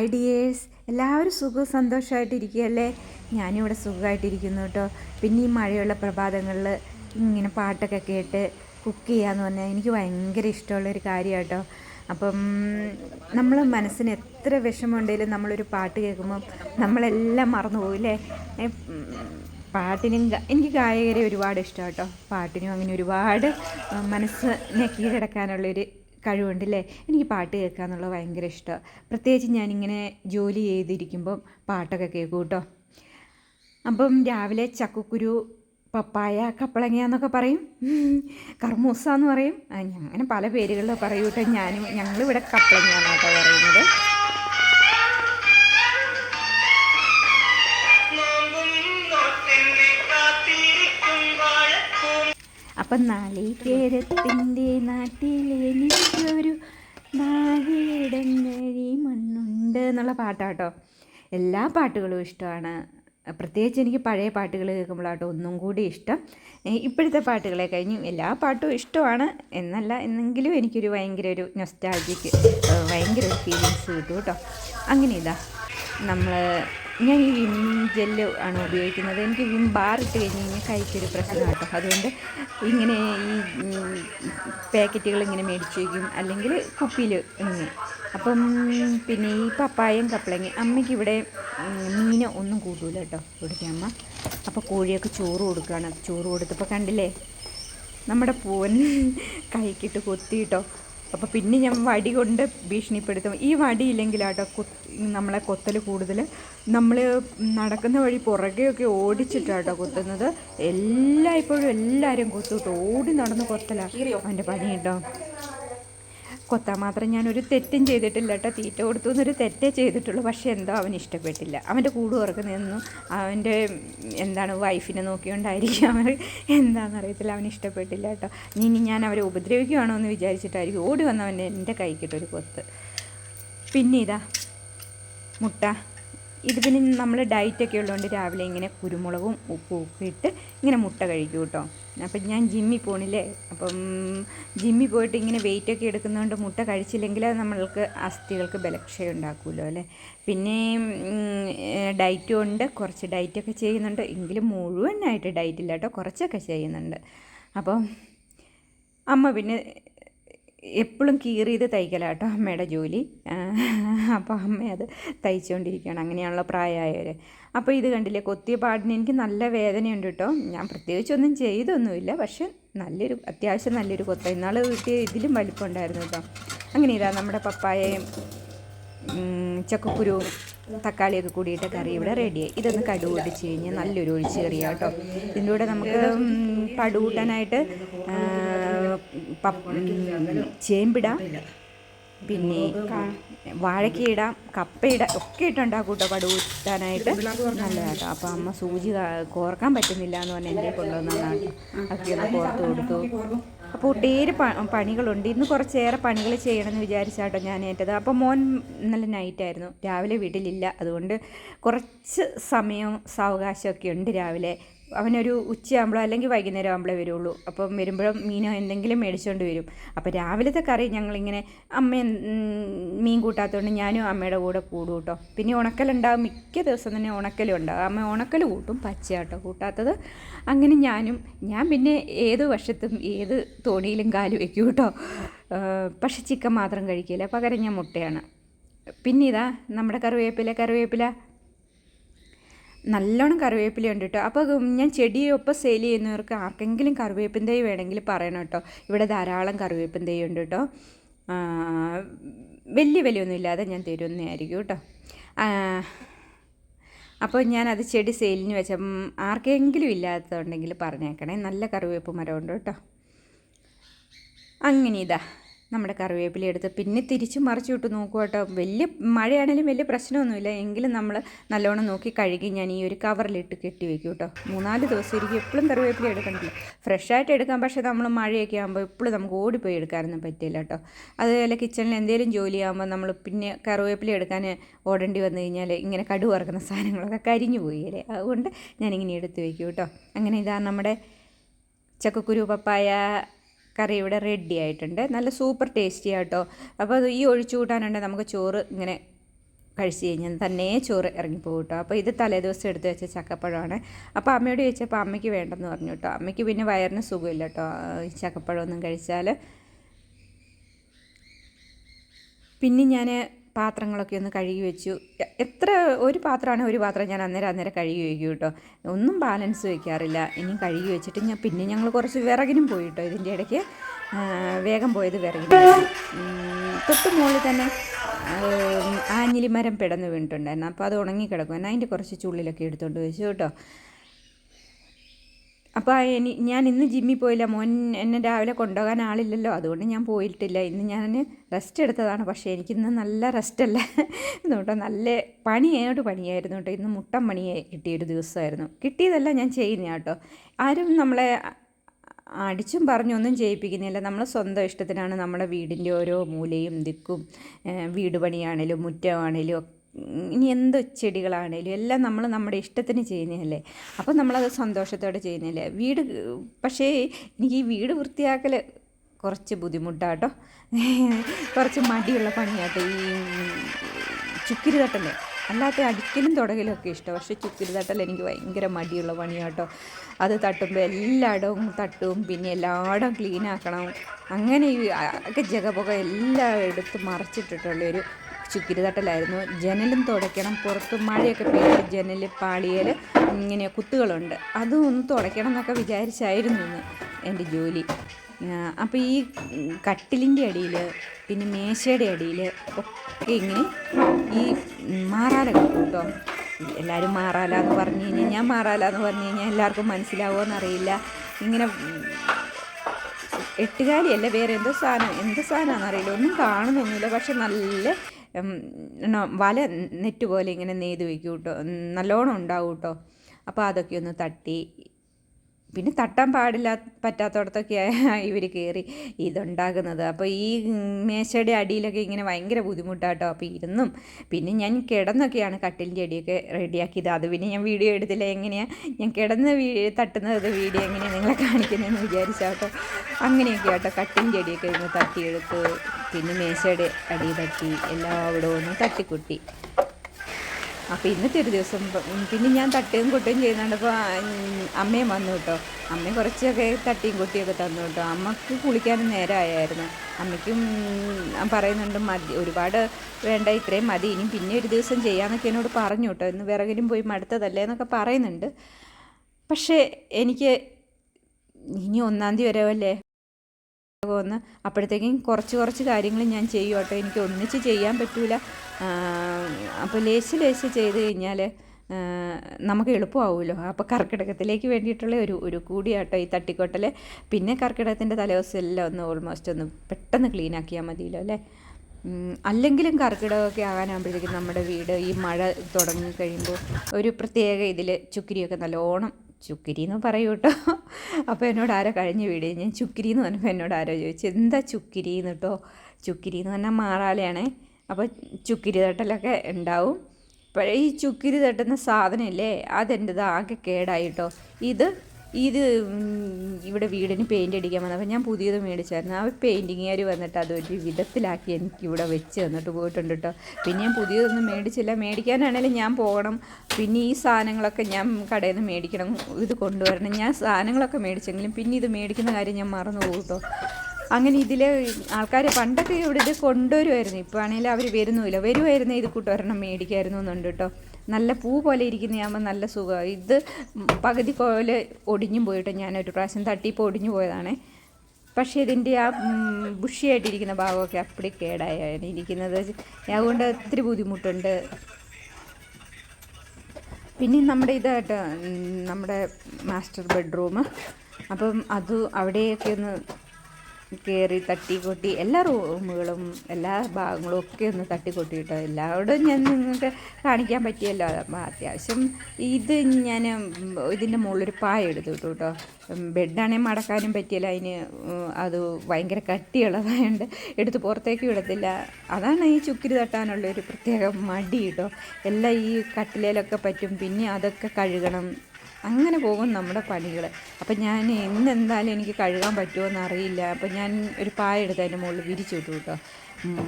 Hi dears എല്ലാവരും സുഖവും സന്തോഷമായിട്ടിരിക്കുകയല്ലേ? ഞാനിവിടെ സുഖമായിട്ടിരിക്കുന്നു കേട്ടോ. പിന്നെ ഈ മഴയുള്ള പ്രഭാതങ്ങളിൽ ഇങ്ങനെ പാട്ടൊക്കെ കേട്ട് കുക്ക് ചെയ്യാന്ന് പറഞ്ഞാൽ എനിക്ക് ഭയങ്കര ഇഷ്ടമുള്ളൊരു കാര്യമാണ് കേട്ടോ. അപ്പം നമ്മൾ മനസ്സിന് എത്ര വിഷമമുണ്ടെങ്കിലും നമ്മളൊരു പാട്ട് കേൾക്കുമ്പം നമ്മളെല്ലാം മറന്നു പോകില്ലേ പാട്ടിനും എനിക്ക് ഗായകരെ ഒരുപാട് ഇഷ്ടമാണ് കേട്ടോ. പാട്ടിനും അങ്ങനെ ഒരുപാട് മനസ്സിനെ കീഴടക്കാനുള്ളൊരു കഴിവുണ്ടല്ലേ? എനിക്ക് പാട്ട് കേൾക്കുക എന്നുള്ളത് ഭയങ്കര ഇഷ്ടമാണ് പ്രത്യേകിച്ച് ഞാനിങ്ങനെ ജോലി ചെയ്തിരിക്കുമ്പം പാട്ടൊക്കെ കേൾക്കും കേട്ടോ. അപ്പം രാവിലെ ചക്കക്കുരു പപ്പായ കപ്പളങ്ങ എന്നൊക്കെ പറയും. കർമൂസ എന്ന് പറയും. അങ്ങനെ പല പേരുകളിലൊക്കെ പറയും കേട്ടോ. ഞാനും ഞങ്ങളിവിടെ കപ്പളങ്ങ എന്നൊക്കെ കേട്ടോ അപ്പം നാളികേരത്തിന്റെ നാട്ടിലെനിക്കൊരു നാഴിടങ്ങഴി മണ്ണുണ്ട് എന്നുള്ള പാട്ടാട്ടോ. എല്ലാ പാട്ടുകളും ഇഷ്ടമാണ്. പ്രത്യേകിച്ച് എനിക്ക് പഴയ പാട്ടുകൾ കേൾക്കുമ്പോഴാട്ടോ ഒന്നും കൂടി ഇഷ്ടം. ഇപ്പോഴത്തെ പാട്ടുകളെ കഴിഞ്ഞു എല്ലാ പാട്ടും ഇഷ്ടമാണ്. എന്നല്ല എന്നെങ്കിലും എനിക്കൊരു ഭയങ്കര ഒരു നൊസ്റ്റാജിക്ക് ഭയങ്കര ഒരു ഫീലിങ്സ് കിട്ടും കേട്ടോ. അങ്ങനെ ഇതാ. നമ്മൾ ഞാൻ ഈ വിം ജെല്ല് ആണ് ഉപയോഗിക്കുന്നത്. എനിക്ക് വിം ബാർ ഇട്ട് കഴിഞ്ഞ് കഴിഞ്ഞാൽ കൈക്കൊരു പ്രശ്നം കേട്ടോ. അതുകൊണ്ട് ഇങ്ങനെ ഈ പാക്കറ്റുകൾ ഇങ്ങനെ മേടിച്ച് വയ്ക്കും. അല്ലെങ്കിൽ കുപ്പിയിൽ ഇങ്ങനെ. അപ്പം പിന്നെ ഈ പപ്പായയും കപ്പളങ്ങ അമ്മയ്ക്ക് ഇവിടെ മീൻ ഒന്നും കൂട്ടൂല കേട്ടോ ഇവിടുത്തെ അമ്മ. അപ്പോൾ കോഴിയൊക്കെ ചോറ് കൊടുക്കുകയാണ്. ചോറ് കൊടുത്തപ്പോൾ കണ്ടില്ലേ? നമ്മുടെ പൂവൻ കൈക്കിട്ട് കൊത്തിയിട്ടോ അപ്പോൾ പിന്നെ ഞാൻ വടി കൊണ്ട് ഭീഷണിപ്പെടുത്തും. ഈ വടി ഇല്ലെങ്കിലാട്ടോ കൊത്ത് നമ്മളെ കൊത്തൽ കൂടുതൽ. നമ്മൾ നടക്കുന്ന വഴി പുറകെയൊക്കെ ഓടിച്ചിട്ടാട്ടോ കൊത്തുന്നത്. എല്ലായ്പ്പോഴും എല്ലാവരും കൊത്തുട്ടോ ഓടി നടന്ന് കൊത്തലാണ് അവന്റെ പണി കേട്ടോ. കൊത്താൻ മാത്രം ഞാനൊരു തെറ്റും ചെയ്തിട്ടില്ല കേട്ടോ. തീറ്റ കൊടുത്തു എന്നൊരു തെറ്റേ ചെയ്തിട്ടുള്ളൂ. പക്ഷേ എന്തോ അവന് ഇഷ്ടപ്പെട്ടില്ല. അവന്റെ കൂട് ഉറക്കുന്നതൊന്നും അവന്റെ എന്താണ് വൈഫിനെ നോക്കിയോണ്ടായിരിക്കും അവൻ എന്താണെന്നറിയത്തില്ല അവന് ഇഷ്ടപ്പെട്ടില്ല കേട്ടോ. ഇനി ഞാൻ അവരെ ഉപദ്രവിക്കുകയാണോ എന്ന് വിചാരിച്ചിട്ടായിരിക്കും ഓടി വന്നവന്റെ എന്റെ കൈക്കിട്ടൊരു കൊത്ത്. പിന്നെ ഇതാ മുട്ട. ഇത് പിന്നെ നമ്മൾ ഡയറ്റൊക്കെ ഉള്ളതുകൊണ്ട് രാവിലെ ഇങ്ങനെ കുരുമുളകും ഉപ്പും ഒക്കെ ഇട്ട് ഇങ്ങനെ മുട്ട കഴിക്കും കേട്ടോ. അപ്പം ഞാൻ ജിമ്മിൽ പോണില്ലേ? അപ്പം ജിമ്മിൽ പോയിട്ട് ഇങ്ങനെ വെയിറ്റ് ഒക്കെ എടുക്കുന്നതുകൊണ്ട് മുട്ട കഴിച്ചില്ലെങ്കിൽ അത് നമ്മൾക്ക് അസ്ഥികൾക്ക് ബലക്ഷയം ഉണ്ടാക്കുമല്ലോ അല്ലേ? പിന്നെ ഡയറ്റും ഉണ്ട്. കുറച്ച് ഡയറ്റൊക്കെ ചെയ്യുന്നുണ്ട്. എങ്കിലും മുഴുവനായിട്ട് ഡയറ്റില്ല കേട്ടോ. കുറച്ചൊക്കെ ചെയ്യുന്നുണ്ട്. അപ്പം അമ്മ പിന്നെ എപ്പോഴും കീറിയത് തയ്ക്കലാണ് കേട്ടോ അമ്മയുടെ ജോലി. അപ്പോൾ അമ്മ അത് തയ്ച്ചുകൊണ്ടിരിക്കുകയാണ് അങ്ങനെയാണല്ലോ പ്രായമായവർ അപ്പോൾ ഇത് കണ്ടില്ലേ കൊത്തിയ പാടിന് എനിക്ക് നല്ല വേദനയുണ്ട് കേട്ടോ ഞാൻ പ്രത്യേകിച്ചൊന്നും ചെയ്തൊന്നുമില്ല. പക്ഷെ നല്ലൊരു അത്യാവശ്യം നല്ലൊരു കൊത്ത. ഇന്നാൾ കിട്ടിയ ഇതിലും വലിപ്പം ഉണ്ടായിരുന്നു കേട്ടോ അങ്ങനെ ഇതാ നമ്മുടെ പപ്പായയും ചക്കക്കുരു ചക്കക്കുരുവും തക്കാളിയൊക്കെ കൂടിയിട്ട് കറി ഇവിടെ റെഡിയായി ഇതൊന്ന് കടുക് ഒടിച്ച് കഴിഞ്ഞാൽ നല്ലൊരു ഒഴിച്ച് കറിയാട്ടോ ഇതിന്റെ കൂടെ നമുക്ക് പടുകൂട്ടാനായിട്ട് ചേമ്പിടാം. പിന്നെ വാഴക്കയിടാം കപ്പയിടാം ഒക്കെ ഇട്ടുണ്ടാക്കും കേട്ടോ പടുകൂട്ടാനായിട്ട് നല്ലതാട്ടോ. അപ്പോൾ അമ്മ സൂചി കോർക്കാൻ പറ്റുന്നില്ല എന്ന് പറഞ്ഞാൽ എന്റെ കൊണ്ടുവന്നതാണ് കേട്ടോ അതൊക്കെ ഒന്ന് കോർത്ത് കൊടുത്തു. അപ്പോൾ ഒട്ടേറെ പണികളുണ്ട്. ഇന്ന് കുറച്ചേറെ പണികൾ ചെയ്യണമെന്ന് വിചാരിച്ചാട്ടോ ഞാൻ ഏറ്റത്. അപ്പോൾ മോൻ ഇന്നലെ നൈറ്റായിരുന്നു രാവിലെ വീട്ടിലില്ല. അതുകൊണ്ട് കുറച്ച് സമയം സാവകാശമൊക്കെ ഉണ്ട് രാവിലെ. അവനൊരു ഉച്ചയാകുമ്പോഴോ അല്ലെങ്കിൽ വൈകുന്നേരം ആകുമ്പോഴേ വരുള്ളൂ. അപ്പം വരുമ്പോഴും മീനോ എന്തെങ്കിലും മേടിച്ചുകൊണ്ട് വരും. അപ്പോൾ രാവിലത്തെ കറി ഞങ്ങളിങ്ങനെ അമ്മ മീൻ കൂട്ടാത്തതുകൊണ്ട് ഞാനും അമ്മയുടെ കൂടെ കൂടും കേട്ടോ പിന്നെ ഉണക്കലുണ്ടാകും മിക്ക ദിവസം തന്നെ ഉണക്കലും ഉണ്ടാകും അമ്മ ഉണക്കൽ കൂട്ടും പച്ചയാട്ടോ കൂട്ടാത്തത്. അങ്ങനെ ഞാനും ഞാൻ പിന്നെ ഏത് വശത്തും ഏത് തോണിയിലും കാൽ വയ്ക്കും കേട്ടോ പക്ഷെ ചിക്കൻ മാത്രം കഴിക്കില്ല. പകരം ഞാൻ മുട്ടയാണ്. പിന്നെ ഇതാ നമ്മുടെ കറിവേപ്പില കറിവേപ്പില. നല്ലോണം കറിവേപ്പില ഉണ്ട് കേട്ടോ അപ്പോൾ ഞാൻ ചെടിയൊപ്പം സെയിൽ ചെയ്യുന്നവർക്ക് ആർക്കെങ്കിലും കറിവേപ്പിൻ തൈ വേണമെങ്കിൽ പറയണം കേട്ടോ ഇവിടെ ധാരാളം കറിവേപ്പിൻ തൈ ഉണ്ട് കേട്ടോ വലിയ വിലയൊന്നും ഇല്ലാതെ ഞാൻ തരുന്നതായിരിക്കും കേട്ടോ അപ്പോൾ അപ്പോൾ ഞാനത് ചെടി സെയിലിന് വെച്ച ആർക്കെങ്കിലും ഇല്ലാത്തതുണ്ടെങ്കിൽ പറഞ്ഞേക്കണേ. നല്ല കറിവേപ്പ് മരമുണ്ട് കേട്ടോ അങ്ങനെ ഇതാ. നമ്മുടെ കറിവേപ്പില എടുത്ത് പിന്നെ തിരിച്ച് മറിച്ച് വിട്ട് നോക്കുക കേട്ടോ. വലിയ മഴയാണെങ്കിലും വലിയ പ്രശ്നമൊന്നുമില്ല. എങ്കിലും നമ്മൾ നല്ലോണം നോക്കി കഴുകി ഞാൻ ഈ ഒരു കവറിലിട്ട് കെട്ടി വെക്കും കേട്ടോ. മൂന്നാൽ ദിവസം ഇരിക്കും. എപ്പോഴും കറിവേപ്പില എടുക്കണ്ടില്ല ഫ്രഷായിട്ട് എടുക്കാൻ പക്ഷേ നമ്മൾ മഴയൊക്കെ ആകുമ്പോൾ എപ്പോഴും നമുക്ക് ഓടിപ്പോയി എടുക്കാനൊന്നും പറ്റില്ല കേട്ടോ. അതുപോലെ കിച്ചണിൽ എന്തെങ്കിലും ജോലി ആകുമ്പോൾ നമ്മൾ പിന്നെ കറിവേപ്പില എടുക്കാൻ ഓടേണ്ടി വന്നു കഴിഞ്ഞാൽ ഇങ്ങനെ കടു വറക്കുന്ന സാധനങ്ങളൊക്കെ കരിഞ്ഞു പോയില്ലേ അതുകൊണ്ട് ഞാനിങ്ങനെ എടുത്ത് വയ്ക്കും കേട്ടോ. അങ്ങനെ ഇതാ നമ്മുടെ ചക്കക്കുരു പപ്പായ കറി ഇവിടെ റെഡി ആയിട്ടുണ്ട്. നല്ല സൂപ്പർ ടേസ്റ്റി ആട്ടോ. അപ്പോൾ ഈ ഒഴിച്ചു കൂട്ടാനുണ്ട്. നമുക്ക് ചോറ് ഇങ്ങനെ കഴിച്ച് കഴിഞ്ഞാൽ തന്നെ ചോറ് ഇറങ്ങിപ്പോകും കേട്ടോ അപ്പോൾ ഇത് തലേദിവസം എടുത്ത് വെച്ച ചക്കപ്പഴമാണ്. അപ്പോൾ അമ്മയോട് ചോദിച്ചപ്പോൾ അമ്മയ്ക്ക് വേണ്ടെന്ന് പറഞ്ഞു കേട്ടോ. അമ്മയ്ക്ക് പിന്നെ വയറിന് സുഖമില്ല കേട്ടോ. ഈ ചക്കപ്പഴമൊന്നും കഴിച്ചാൽ പിന്നെ ഞാൻ പാത്രങ്ങളൊക്കെ ഒന്ന് കഴുകി വെച്ചു. എത്ര ഒരു പാത്രമാണ് ഒരു പാത്രം ഞാൻ അന്നേരം അന്നേരം കഴുകി വയ്ക്കും കേട്ടോ ഒന്നും ബാലൻസ് വയ്ക്കാറില്ല ഇനി കഴുകി വെച്ചിട്ട് ഞാൻ പിന്നെ ഞങ്ങൾ കുറച്ച് വിറകിനും പോയി കേട്ടോ ഇതിന്റെ ഇടയ്ക്ക് വേഗം പോയത് വിറകിന്. തൊട്ട് മുകളിൽ തന്നെ ആഞ്ഞിലിമരം പിടന്ന് വീണിട്ടുണ്ടായിരുന്നു. അപ്പോൾ അത് ഉണങ്ങി കിടക്കും അതിന്റെ കുറച്ച് ചുള്ളിലൊക്കെ എടുത്തുകൊണ്ട് വെച്ചു കേട്ടോ അപ്പോൾ എനി ഞാൻ ഇന്ന് ജിമ്മിൽ പോയില്ല. മോൻ എന്നെ രാവിലെ കൊണ്ടുപോകാൻ ആളില്ലല്ലോ. അതുകൊണ്ട് ഞാൻ പോയിട്ടില്ല. ഇന്ന് ഞാൻ റെസ്റ്റ് എടുത്തതാണ്. പക്ഷേ എനിക്കിന്ന് നല്ല റെസ്റ്റ് അല്ല. കേട്ടോ നല്ല പണിയായിട്ട് പണിയായിരുന്നു കേട്ടോ ഇന്ന് മുട്ടം പണിയായി കിട്ടിയൊരു ദിവസമായിരുന്നു. കിട്ടിയതല്ല ഞാൻ ചെയ്യുന്ന കേട്ടോ. ആരും നമ്മളെ അടിച്ചും പറഞ്ഞൊന്നും ചെയ്യിപ്പിക്കുന്നില്ല. നമ്മൾ സ്വന്തം ഇഷ്ടത്തിനാണ് നമ്മുടെ വീടിന്റെ ഓരോ മൂലയും ദിക്കും വീട് പണിയാണേലും മുറ്റമാണേലും ഇനി എന്ത് ചെടികളാണേലും എല്ലാം നമ്മൾ നമ്മുടെ ഇഷ്ടത്തിന് ചെയ്യുന്നതല്ലേ? അപ്പോൾ നമ്മളത് സന്തോഷത്തോടെ ചെയ്യുന്നില്ലേ വീട് പക്ഷേ എനിക്ക് ഈ വീട് വൃത്തിയാക്കൽ കുറച്ച് ബുദ്ധിമുട്ടാട്ടോ. കുറച്ച് മടിയുള്ള പണിയാട്ടോ. ഈ ചുക്കിരി തട്ടല്ലേ അല്ലാത്ത അടിക്കലും തുടകലും ഒക്കെ ഇഷ്ടം. പക്ഷേ ചുക്കിരി തട്ടൽ എനിക്ക് ഭയങ്കര മടിയുള്ള പണിയാട്ടോ. അത് തട്ടുമ്പോൾ എല്ലായിടവും തട്ടും പിന്നെ എല്ലായിടവും ക്ലീൻ ആക്കണം അങ്ങനെ ഈ ഒക്കെ ജഗപുക എല്ലാം എടുത്ത് മറച്ചിട്ടിട്ടുള്ളൊരു ചുക്കിരി തട്ടലായിരുന്നു ജനലും തുടയ്ക്കണം. പുറത്ത് മഴയൊക്കെ പെയ്ത് ജനൽ പാളിയൽ ഇങ്ങനെ കുത്തുകളുണ്ട്. അതും ഒന്ന് തുടയ്ക്കണം എന്നൊക്കെ വിചാരിച്ചായിരുന്നു ഇന്ന് എന്റെ ജോലി. അപ്പോൾ ഈ കട്ടിലിന്റെ അടിയിൽ പിന്നെ മേശയുടെ അടിയിൽ ഒക്കെ ഇങ്ങനെ ഈ മാറാല കിട്ടും കേട്ടോ. എല്ലാവരും മാറാല എന്ന് പറഞ്ഞു കഴിഞ്ഞാൽ ഞാൻ മാറാല എന്ന് പറഞ്ഞു കഴിഞ്ഞാൽ എല്ലാവർക്കും മനസ്സിലാവുമോ എന്നറിയില്ല. ഇങ്ങനെ എട്ടുകാലിയല്ല വേറെ എന്തോ സാധനം എന്ത് സാധനമാണെന്നറിയില്ല. ഒന്നും കാണുന്നൊന്നുമില്ല പക്ഷെ നല്ല വല നെറ്റ് പോലെ ഇങ്ങനെ നെയ്ത് വയ്ക്കും കേട്ടോ നല്ലോണം ഉണ്ടാവും കേട്ടോ അപ്പോൾ അതൊക്കെ ഒന്ന് തട്ടി പിന്നെ തട്ടാൻ പാടില്ല പറ്റാത്തടത്തൊക്കെയാണ് ഇവർ കയറി ഇതുണ്ടാക്കുന്നത് അപ്പോൾ ഈ മേശയുടെ അടിയിലൊക്കെ ഇങ്ങനെ ഭയങ്കര ബുദ്ധിമുട്ടാട്ടോ. അപ്പോൾ ഇരുന്നും പിന്നെ ഞാൻ കിടന്നൊക്കെയാണ് കട്ടിലിന്റെ അടിയൊക്കെ റെഡിയാക്കിയത്. അത് പിന്നെ ഞാൻ വീഡിയോ എടുത്തില്ല. എങ്ങനെയാണ് ഞാൻ കിടന്ന് വീ തട്ടുന്നത് വീഡിയോ എങ്ങനെയാണ് നിങ്ങളെ കാണിക്കുന്നതെന്ന് വിചാരിച്ചാട്ടോ അങ്ങനെയൊക്കെ ആട്ടോ കട്ടിലിന്റെ അടിയൊക്കെ ഇരുന്ന് തട്ടിയെടുത്ത് പിന്നെ മേശയുടെ അടി തട്ടി എല്ലാവിടവും ഒന്ന് തട്ടിക്കുട്ടി. അപ്പോൾ ഇന്നത്തെ ഒരു ദിവസം പിന്നെ ഞാൻ തട്ടുകയും കൊട്ടുകയും ചെയ്യുന്നുണ്ടപ്പോൾ അമ്മയും വന്നു കേട്ടോ. അമ്മയും കുറച്ചൊക്കെ തട്ടിയും കൊട്ടിയൊക്കെ തന്നു കേട്ടോ. അമ്മയ്ക്ക് കുളിക്കാനും നേരമായായിരുന്നു അമ്മയ്ക്കും പറയുന്നുണ്ട് മതി. ഒരുപാട് വേണ്ട ഇത്രയും മതി. ഇനി പിന്നെ ഒരു ദിവസം ചെയ്യാമെന്നൊക്കെ എന്നോട് പറഞ്ഞു കേട്ടോ. ഇന്ന് വിറകിലും പോയി മടുത്തതല്ലേ എന്നൊക്കെ പറയുന്നുണ്ട്. പക്ഷേ എനിക്ക് ഇനി ഒന്നാം തീയതി വരവല്ലേ വന്ന് അപ്പോഴത്തേക്കും കുറച്ച് കുറച്ച് കാര്യങ്ങൾ ഞാൻ ചെയ്യും കേട്ടോ. എനിക്ക് ഒന്നിച്ച് ചെയ്യാൻ പറ്റില്ല അപ്പോൾ ലേശ് ലേശ് ചെയ്ത് കഴിഞ്ഞാൽ നമുക്ക് എളുപ്പമാവുമല്ലോ. അപ്പോൾ കർക്കിടകത്തിലേക്ക് വേണ്ടിയിട്ടുള്ള ഒരു ഒരു കൂടിയാട്ടോ ഈ തട്ടിക്കൊട്ടൽ പിന്നെ കർക്കിടകത്തിന്റെ തലേദിവസം എല്ലാം ഒന്ന് ഓൾമോസ്റ്റ് ഒന്ന് പെട്ടെന്ന് ക്ലീൻ ആക്കിയാൽ മതിയല്ലോ അല്ലേ? അല്ലെങ്കിലും കർക്കിടകമൊക്കെ ആകാനാകുമ്പോഴത്തേക്കും നമ്മുടെ വീട് ഈ മഴ തുടങ്ങി കഴിയുമ്പോൾ ഒരു പ്രത്യേക ഇതിൽ ചുക്കിരിയൊക്കെ നല്ലോണം ചുക്കിരി എന്ന് പറയൂ കേട്ടോ അപ്പോൾ എന്നോട് ആരോ കഴിഞ്ഞ വീഡിയോ ഞാൻ ചുക്കിരി എന്ന് പറഞ്ഞപ്പോൾ എന്നോട് ആരോ ചോദിച്ചു? എന്താ ചുക്കിരി എന്ന് കേട്ടോ ചുക്കിരി എന്ന് പറഞ്ഞാൽ മാറാലയാണേ അപ്പോൾ ചുക്കിരി തട്ടലൊക്കെ ഉണ്ടാവും. അപ്പോൾ ഈ ചുക്കിരി തട്ടുന്ന സാധനമില്ലേ അതെന്റെത് ആകെ കേടായി കേട്ടോ ഇത് ഇത് ഇവിടെ വീടിന് പെയിന്റ് അടിക്കാൻ വന്നപ്പോൾ ഞാൻ പുതിയത് മേടിച്ചായിരുന്നു. ആ പെയിന്റിങ്ങുകാർ വന്നിട്ട് അതൊരു വിധത്തിലാക്കി എനിക്ക് ഇവിടെ വെച്ച് തന്നിട്ട് പോയിട്ടുണ്ട് കേട്ടോ പിന്നെ ഞാൻ പുതിയതൊന്നും മേടിച്ചില്ല. മേടിക്കാനാണെങ്കിലും ഞാൻ പോകണം. പിന്നെ ഈ സാധനങ്ങളൊക്കെ ഞാൻ കടയിൽ നിന്ന് മേടിക്കണം ഇത് കൊണ്ടുവരണം. ഞാൻ സാധനങ്ങളൊക്കെ മേടിച്ചെങ്കിലും പിന്നെ ഇത് മേടിക്കുന്ന കാര്യം ഞാൻ മറന്നു പോകും കേട്ടോ അങ്ങനെ ഇതിൽ ആൾക്കാർ പണ്ടൊക്കെ ഇവിടെ ഇത് കൊണ്ടുവരുമായിരുന്നു ഇപ്പോൾ ആണെങ്കിൽ അവർ വരുന്നുമില്ല. വരുമായിരുന്നു ഇത് കൂട്ടുവരണം മേടിക്കായിരുന്നു എന്നുണ്ട് കേട്ടോ നല്ല പൂ പോലെ ഇരിക്കുന്നതാകുമ്പോൾ നല്ല സുഖമാണ് ഇത് പകുതി പോലെ ഒടിഞ്ഞും പോയിട്ട് ഞാൻ ഒരു പ്രാവശ്യം തട്ടിപ്പോൾ ഒടിഞ്ഞു പോയതാണേ. പക്ഷേ ഇതിന്റെ ആ ബുഷിയായിട്ടിരിക്കുന്ന ഭാഗമൊക്കെ അപ്പടി കേടായാണ് ഇരിക്കുന്നത്. അതുകൊണ്ട് ഒത്തിരി ബുദ്ധിമുട്ടുണ്ട്. പിന്നെ നമ്മുടെ ഇതായിട്ട് നമ്മുടെ മാസ്റ്റർ ബെഡ്റൂം. അപ്പം അത് അവിടെയൊക്കെ ഒന്ന് കയറി തട്ടി കൊട്ടി എല്ലാ റൂമുകളും എല്ലാ ഭാഗങ്ങളും ഒക്കെ ഒന്ന് തട്ടി കൊട്ടിയിട്ടോ എല്ലാവരോടും ഞാൻ നിങ്ങൾക്ക് കാണിക്കാൻ പറ്റിയല്ലോ. അത്യാവശ്യം ഇത് ഞാൻ ഇതിന്റെ മുകളിലൊരു പായ എടുത്തു കിട്ടും. കേട്ടോ ബെഡാണെങ്കിൽ മടക്കാനും പറ്റിയില്ല അതിന്. അത് ഭയങ്കര കട്ടിയുള്ളതായതുകൊണ്ട് എടുത്ത് പുറത്തേക്ക് വിടത്തില്ല. അതാണ് ഈ ചുക്കിരി തട്ടാനുള്ള ഒരു പ്രത്യേക മടി കേട്ടോ. എല്ലാം ഈ കട്ടിലേലൊക്കെ പറ്റും. പിന്നെ അതൊക്കെ കഴുകണം. അങ്ങനെ പോകും നമ്മുടെ പണികൾ അപ്പം ഞാൻ ഇന്ന് എന്തായാലും എനിക്ക് കഴുകാൻ പറ്റുമോ എന്നറിയില്ല അപ്പം ഞാൻ ഒരു പായ എടുത്ത് അതിന്റെ മുകളിൽ വിരിച്ചു വിട്ടു കേട്ടോ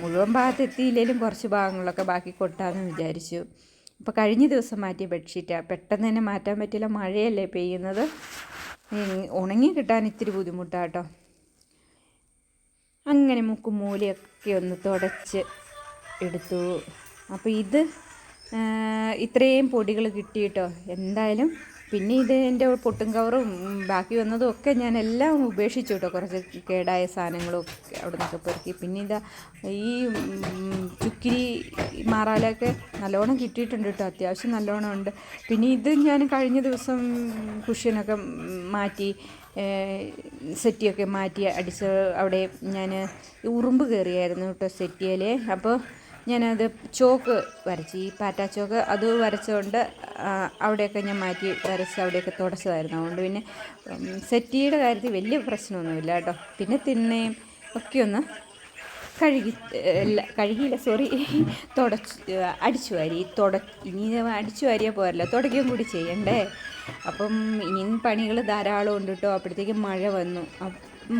മുഴുവൻ ഭാഗത്ത് എത്തിയില്ലെങ്കിലും കുറച്ച് ഭാഗങ്ങളൊക്കെ ബാക്കി കൊട്ടാമെന്ന് വിചാരിച്ചു. അപ്പോൾ കഴിഞ്ഞ ദിവസം മാറ്റിയ ബെഡ്ഷീറ്റാണ് പെട്ടെന്ന് തന്നെ മാറ്റാൻ പറ്റില്ല. മഴയല്ലേ പെയ്യുന്നത്. ഉണങ്ങി കിട്ടാൻ ഇത്തിരി ബുദ്ധിമുട്ടാട്ടോ അങ്ങനെ മുക്കും മൂലയൊക്കെ ഒന്ന് തുടച്ച് എടുത്തു. അപ്പോൾ ഇത് ഇത്രയും പൊടികൾ കിട്ടിയിട്ടോ എന്തായാലും പിന്നെ ഇത് എന്റെ പൊട്ടും കവറും ബാക്കി വന്നതും ഒക്കെ ഞാൻ എല്ലാം ഉപേക്ഷിച്ചു കേട്ടോ. കുറച്ച് കേടായ സാധനങ്ങളും ഒക്കെ അവിടെ നിന്നൊക്കെ പെറുക്കി. പിന്നെ ഇതാ ഈ ചുക്കിരി മാറാലൊക്കെ നല്ലോണം കിട്ടിയിട്ടുണ്ട് കേട്ടോ. അത്യാവശ്യം നല്ലോണം ഉണ്ട്. പിന്നെ ഇത് ഞാൻ കഴിഞ്ഞ ദിവസം കുഷ്യനൊക്കെ മാറ്റി സെറ്റിയൊക്കെ മാറ്റി അടിച്ച് അവിടെ ഞാൻ ഉറുമ്പ് കയറിയായിരുന്നു കേട്ടോ സെറ്റിയിൽ അപ്പോൾ ഞാനത് ചോക്ക് വരച്ച് ഈ പാറ്റ ചോക്ക് അത് വരച്ചുകൊണ്ട് അവിടെയൊക്കെ ഞാൻ മാറ്റി വരച്ച് അവിടെയൊക്കെ തുടച്ചതായിരുന്നു. അതുകൊണ്ട് പിന്നെ സെറ്റിയുടെ കാര്യത്തിൽ വലിയ പ്രശ്നമൊന്നുമില്ല കേട്ടോ. പിന്നെ തിന്നയും ഒക്കെ ഒന്ന് കഴുകി കഴുകിയില്ല സോറി തുടച്ച് അടിച്ചു വാരി. തുട ഇനി അടിച്ചു വാരിയാൽ പോരല്ലോ. തുടയ്ക്കുകയും കൂടി ചെയ്യണ്ടേ? അപ്പം ഇനിയും പണികൾ ധാരാളം ഉണ്ട് കേട്ടോ. അപ്പോഴത്തേക്ക് മഴ വന്നു.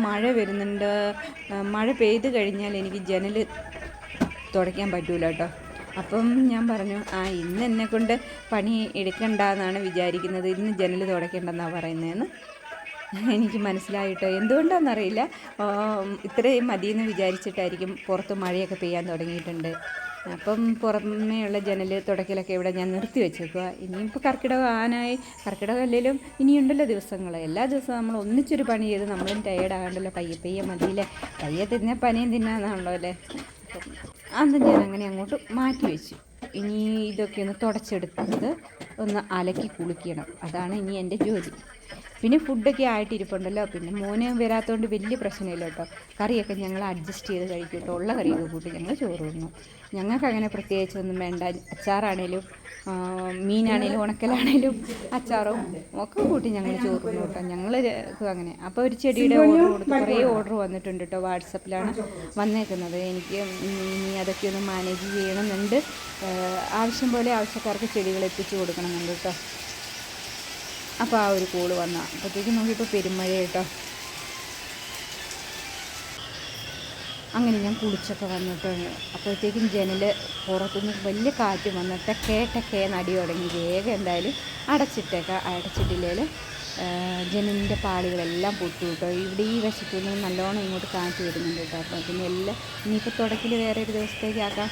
മഴ വരുന്നുണ്ട്. മഴ പെയ്ത് കഴിഞ്ഞാൽ എനിക്ക് ജനൽ തുടയ്ക്കാൻ പറ്റൂല കേട്ടോ. അപ്പം ഞാൻ പറഞ്ഞു ആ ഇന്ന് എന്നെ കൊണ്ട് പണി എടുക്കണ്ട എന്നാണ് വിചാരിക്കുന്നത്. ഇന്ന് ജനൽ തുടയ്ക്കേണ്ടെന്നാണ് പറയുന്നതെന്ന് എനിക്ക് മനസ്സിലായിട്ടോ. എന്തുകൊണ്ടാണെന്നറിയില്ല ഇത്രയും മതിയെന്ന് വിചാരിച്ചിട്ടായിരിക്കും പുറത്ത് മഴയൊക്കെ പെയ്യാൻ തുടങ്ങിയിട്ടുണ്ട്. അപ്പം പുറമേയുള്ള ജനൽ തുടക്കലൊക്കെ ഇവിടെ ഞാൻ നിർത്തി വെച്ചേക്കുക ഇനിയിപ്പോൾ കർക്കിടകം ആനായി കർക്കിടകം അല്ലെങ്കിലും ഇനിയുണ്ടല്ലോ ദിവസങ്ങൾ എല്ലാ ദിവസവും നമ്മൾ ഒന്നിച്ചൊരു പണി ചെയ്ത് നമ്മളും ടയേർഡാകണ്ടല്ലോ പയ്യെ പയ്യെ മതിയില്ലേ? പയ്യെ തിന്നാൽ പനിയും തിന്നാന്നാണല്ലോ അല്ലേ? അപ്പം അന്ന് ഞാൻ അങ്ങനെ അങ്ങോട്ട് മാറ്റി വെച്ചു. ഇനി ഇതൊക്കെ ഒന്ന് തുടച്ചെടുത്തത് ഒന്ന് അലക്കി കുളിക്കണം. അതാണ് ഇനി എന്റെ ജോലി. പിന്നെ ഫുഡൊക്കെ ആയിട്ടിരിപ്പുണ്ടല്ലോ. പിന്നെ മോന് വരാത്തതുകൊണ്ട് വലിയ പ്രശ്നമില്ല കേട്ടോ. കറിയൊക്കെ ഞങ്ങൾ അഡ്ജസ്റ്റ് ചെയ്ത് കഴിക്കും കേട്ടോ. ഉള്ള കറിയൊക്കെ കൂട്ടി ഞങ്ങൾ ചോറ് തിന്നു. ഞങ്ങൾക്ക് അങ്ങനെ പ്രത്യേകിച്ചൊന്നും വേണ്ട. അച്ചാറാണേലും മീനാണേലും ഉണക്കലാണേലും അച്ചാറും ഒക്കെ കൂട്ടി ഞങ്ങൾ ചോറ് തിന്നു കേട്ടോ. ഞങ്ങൾ അങ്ങനെ. അപ്പോൾ ഒരു ചെടിയുടെ ഓർഡർ കൊടുത്ത് കുറേ ഓർഡർ വന്നിട്ടുണ്ട് കേട്ടോ വാട്സപ്പിലാണ് വന്നേക്കുന്നത്. എനിക്ക് ഇനി അതൊക്കെ ഒന്ന് മാനേജ് ചെയ്യണമെന്നുണ്ട്. ആവശ്യം പോലെ ആവശ്യക്കാർക്ക് ചെടികൾ എത്തിച്ചു കൊടുക്കണമെന്നുണ്ട് കേട്ടോ. അപ്പോൾ ആ ഒരു കോൾ വന്ന. അപ്പോഴത്തേക്കും നോക്കിയപ്പോൾ പെരുമഴ കേട്ടോ അങ്ങനെ ഞാൻ കുളിച്ചൊക്കെ വന്നിട്ട് അപ്പോഴത്തേക്കും ജനൽ പുറത്തുനിന്ന് വലിയ കാറ്റ് വന്നിട്ട് ടെക്കേ ടെക്കേ നടി തുടങ്ങി. വേഗം എന്തായാലും അടച്ചിട്ടേക്കാം അടച്ചിട്ടില്ലേൽ ജനലിന്റെ പാളികളെല്ലാം പൊട്ടു കേട്ടോ. ഇവിടെ ഈ വശത്തു നിന്ന് നല്ലോണം ഇങ്ങോട്ട് കാറ്റ് വരുന്നുണ്ട് കേട്ടോ. അപ്പോൾ പിന്നെ എല്ലാം ഇനിയിപ്പോൾ തുടക്കിൽ വേറെ ഒരു ദിവസത്തേക്കാക്കാം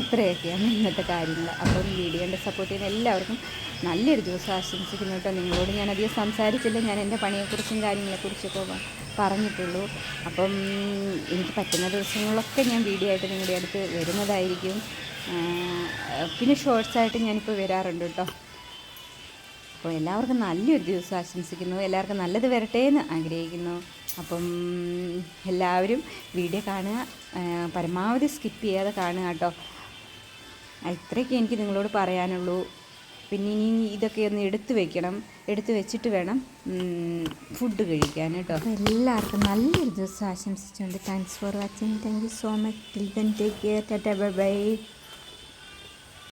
അത്രയൊക്കെയാണ് ഇന്നത്തെ കാര്യങ്ങൾ. അപ്പം വീഡിയോന്റെ സപ്പോർട്ട് ചെയ്യുന്ന എല്ലാവർക്കും നല്ലൊരു ദിവസം ആശംസിക്കുന്നു കേട്ടോ. നിങ്ങളോട് ഞാൻ അധികം സംസാരിച്ചില്ല. ഞാൻ എന്റെ പണിയെക്കുറിച്ചും കാര്യങ്ങളെക്കുറിച്ചൊക്കെ പറഞ്ഞിട്ടുള്ളൂ. അപ്പം എനിക്ക് പറ്റുന്ന ദിവസങ്ങളൊക്കെ ഞാൻ വീഡിയോ ആയിട്ട് നിങ്ങളുടെ അടുത്ത് വരുന്നതായിരിക്കും. പിന്നെ ഷോർട്സ് ആയിട്ട് ഞാനിപ്പോൾ വരാറുണ്ട് കേട്ടോ. അപ്പോൾ എല്ലാവർക്കും നല്ലൊരു ദിവസം ആശംസിക്കുന്നു. എല്ലാവർക്കും നല്ലത് വരട്ടെ എന്ന് ആഗ്രഹിക്കുന്നു. അപ്പം എല്ലാവരും വീഡിയോ കാണുക പരമാവധി സ്കിപ്പ് ചെയ്യാതെ കാണുക കേട്ടോ. ഇത്രയൊക്കെ എനിക്ക് നിങ്ങളോട് പറയാനുള്ളൂ. പിന്നെ ഇനി ഇതൊക്കെ ഒന്ന് എടുത്തു വെക്കണം. എടുത്തു വെച്ചിട്ട് വേണം ഫുഡ് കഴിക്കാൻ കേട്ടോ. അപ്പോൾ എല്ലാവർക്കും നല്ലൊരു ദിവസം ആശംസിച്ചുകൊണ്ട് thanks for watching thank you so much till then take care tata bye bye